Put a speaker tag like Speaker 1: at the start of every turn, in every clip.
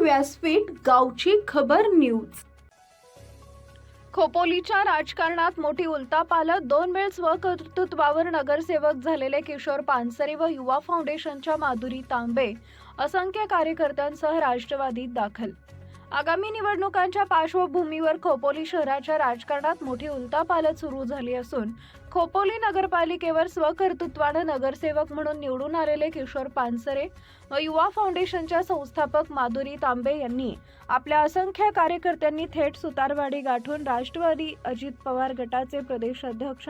Speaker 1: व्यासपीठ गावची खबर न्यूज. खोपोलीच्या राजकारणात मोठी उलथापालट दोन वेळ स्वकर्तृत्वावर नगरसेवक झालेले किशोर पानसरे व युवा फाउंडेशनच्या माधुरी तांबे असंख्य कार्यकर्त्यांसह राष्ट्रवादीत दाखल आगामी निवडणुकांच्या पार्श्वभूमीवर खोपोली शहराच्या राजकारणात मोठी उलथापालट सुरू झाली असून खोपोली नगरपालिकेवर स्वकर्तृत्वानं नगरसेवक म्हणून निवडून आलेले किशोर पानसरे व युवा फाउंडेशनच्या संस्थापक माधुरी तांबे यांनी आपल्या असंख्य कार्यकर्त्यांनी थेट सुतारवाडी गाठून राष्ट्रवादी अजित पवार गटाचे प्रदेश अध्यक्ष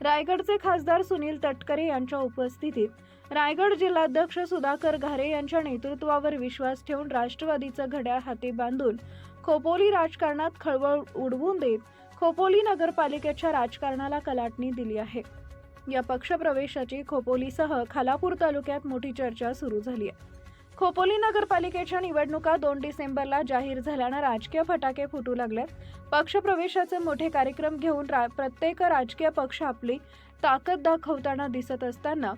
Speaker 1: रायगडचे खासदार सुनील तटकरे यांच्या उपस्थितीत रायगड जिल्हाध्यक्ष सुधाकर घारे यांच्या नेतृत्वावर विश्वास ठेवून राष्ट्रवादीचं घड्याळ हाती बांधून खोपोली राजकारणात खळबळ उडवून देत खोपोली नगरपालिकेच्या राजकारणाला कलाटणी दिली आहे. या पक्षप्रवेशाची खोपोलीसह खालापूर तालुक्यात मोठी चर्चा सुरू झाली आहे. खोपोली नगरपालिकेच्या निवडणुका दोन डिसेंबरला जाहीर झाल्यानं राजकीय फटाके फुटू लागलेत. पक्षप्रवेशाचे मोठे कार्यक्रम घेऊन रा प्रत्येक राजकीय पक्ष आपली ताकद दाखवताना दिसत असताना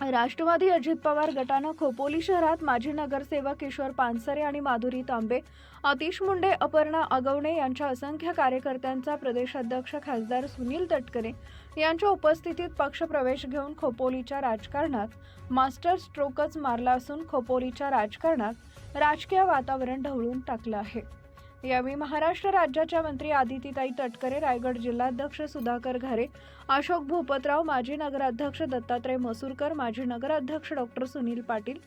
Speaker 1: राष्ट्रवादी अजित पवार गटानं खोपोली शहरात माजी नगरसेवक किशोर पानसरे आणि माधुरी तांबे अतिश मुंडे अपर्णा अगवणे यांच्या असंख्य कार्यकर्त्यांचा प्रदेशाध्यक्ष खासदार सुनील तटकरे यांच्या उपस्थितीत पक्षप्रवेश घेऊन खोपोलीच्या राजकारणात मास्टर स्ट्रोकच मारला असून खोपोलीच्या राजकारणात राजकीय वातावरण ढवळून टाकलं आहे. यावेळी महाराष्ट्र राज्याच्या मंत्री आदितीताई तटकरे रायगड जिल्हाध्यक्ष सुधाकर घारे अशोक भूपतराव माजी नगराध्यक्ष दत्तात्रय मसूरकर माजी नगराध्यक्ष डॉक्टर सुनील पाटील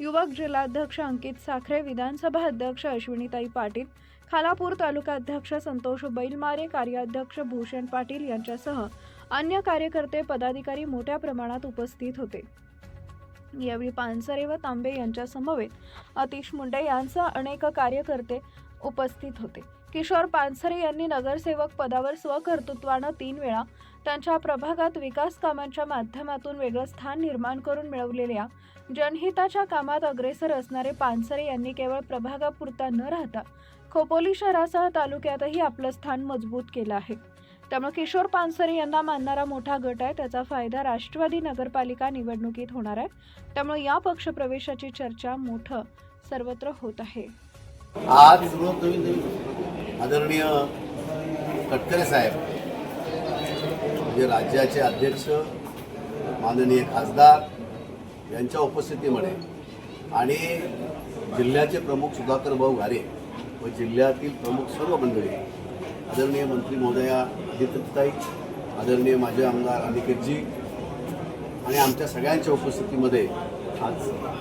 Speaker 1: युवक जिल्हाध्यक्ष अंकित साखरे विधानसभा अध्यक्ष अश्विनीताई पाटील खालापूर तालुकाध्यक्ष संतोष बैलमारे कार्याध्यक्ष भूषण पाटील यांच्यासह अन्य कार्यकर्ते पदाधिकारी मोठ्या प्रमाणात उपस्थित होते. यावेळी पानसरे व तांबे यांच्यासमवेत अतिश मुंडे यांसह अनेक कार्यकर्ते उपस्थित होते. किशोर पानसरे यांनी नगरसेवक पदावर स्वकर्तृत्वानं तीन वेळा त्यांच्या प्रभागात विकास कामांच्या माध्यमातून वेगळं स्थान निर्माण करून मिळवलेल्या जनहिताच्या कामात अग्रेसर असणारे पानसरे यांनी केवळ प्रभागापुरता न राहता खोपोली शहरासह तालुक्यातही आपलं स्थान मजबूत केलं आहे. त्यामुळे किशोर पानसरे यांना मानणारा मोठा गट आहे. त्याचा फायदा राष्ट्रवादी नगरपालिका निवडणुकीत होणार आहे. त्यामुळे या पक्षप्रवेशाची चर्चा मोठं सर्वत्र होत आहे.
Speaker 2: आज आदरणीय तटकरे साहेब म्हणजे राज्याचे अध्यक्ष माननीय खासदार यांच्या उपस्थितीमध्ये आणि जिल्ह्याचे प्रमुख सुधाकर भाऊ घारे व जिल्ह्यातील प्रमुख सर्व मंडळी आदरणीय मंत्री महोदया आदित्यताई आदरणीय माझे आमदार अनिकेतजी आणि आमच्या सगळ्यांच्या उपस्थितीमध्ये आज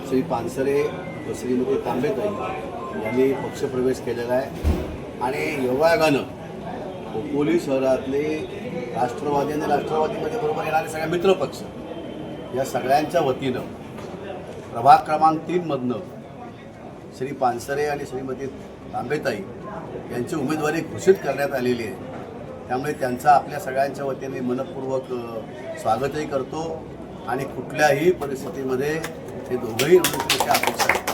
Speaker 2: श्री पानसरे व श्रीमती तांबेताई यांनी पक्षप्रवेश केलेला आहे. आणि योगायोगानं खोपोली शहरातले राष्ट्रवादी आणि राष्ट्रवादीमध्ये बरोबर येणारे सगळे मित्रपक्ष या सगळ्यांच्या वतीनं प्रभाग क्रमांक तीनमधनं श्री पानसरे आणि श्रीमती तांबेताई यांची उमेदवारी घोषित करण्यात आलेली आहे. त्यामुळे त्यांचा आपल्या सगळ्यांच्या वतीने मनपूर्वक स्वागतही करतो. आणि कुठल्याही परिस्थितीमध्ये हे दोघंही निवडणुकीच्या अपेक्षा आहेत.